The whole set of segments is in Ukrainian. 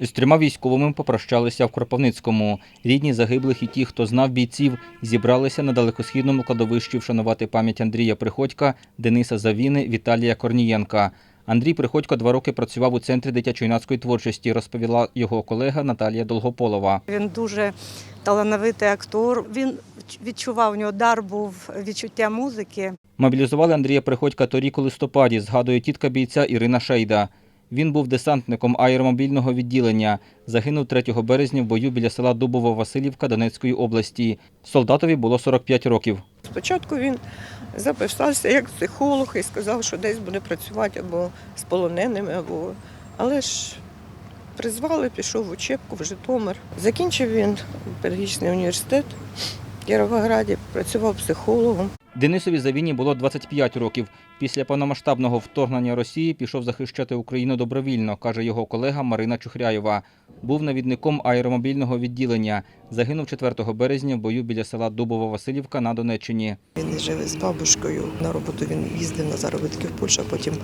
З трьома військовими попрощалися в Кропивницькому. Рідні загиблих і ті, хто знав бійців, зібралися на далекосхідному кладовищі вшанувати пам'ять Андрія Приходька, Дениса Завіни, Віталія Корнієнка. Андрій Приходько два роки працював у центрі дитячо-юнацької творчості, розповіла його колега Наталія Долгополова. Він дуже талановитий актор. Він відчував, у нього дар був відчуття музики. Мобілізували Андрія Приходька торік у листопаді, згадує тітка бійця Ірина Шейда. Він був десантником аеромобільного відділення. Загинув 3 березня в бою біля села Дубово-Василівка Донецької області. Солдатові було 45 років. Спочатку він записався як психолог і сказав, що десь буде працювати або з полоненими, або. Але ж призвали, пішов в учебку в Житомир. Закінчив він педагогічний університет Кіровограді, працював психологом. Денисові Завіні було 25 років. Після повномасштабного вторгнення Росії пішов захищати Україну добровільно, каже його колега Марина Чухряєва. Був навідником аеромобільного відділення. Загинув 4 березня в бою біля села Дубово-Василівка на Донеччині. Він живе з бабушкою. На роботу він їздив на заробітки в Польщу, а потім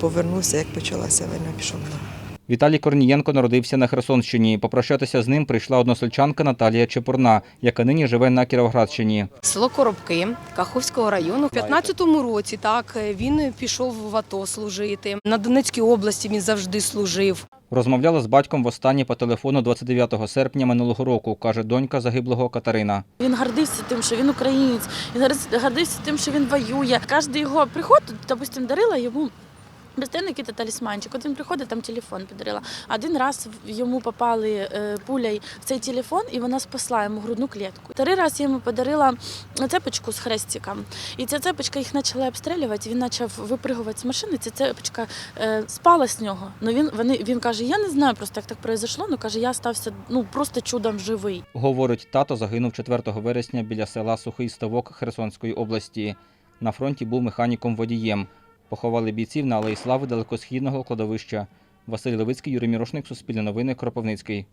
повернувся, як почалася війна, пішов на Віталій Корнієнко народився на Херсонщині. Попрощатися з ним прийшла односельчанка Наталія Чепурна, яка нині живе на Кіровоградщині. Село Коробки Каховського району. У 15-му році так він пішов в АТО служити. На Донецькій області він завжди служив. Розмовляла з батьком востаннє по телефону 29 серпня минулого року, каже донька загиблого Катерина. Він гордився тим, що він українець. Він гордився- гордився тим, що він воює. Кожен його приход, допустим, дарила йому. Безтенний якийсь талісманчик. Він приходить, там телефон подарила. Один раз йому попали е, пулею в цей телефон, і вона спасла йому грудну клітку. Три раз я йому подарила цепочку з хрестиком. І ця цепочка їх почала обстрілювати. Він почав випригувати з машини. Ця цепочка е, спала з нього. Ну він вони він каже: Я не знаю просто, як так произошло. Ну каже, я стався ну просто чудом живий. Говорить, тато загинув 4 вересня біля села Сухий Ставок Херсонської області. На фронті був механіком-водієм. Поховали бійців на Алеї Слави далекосхідного кладовища. Василь Левицький, Юрій Мірошник, Суспільне новини, Кропивницький.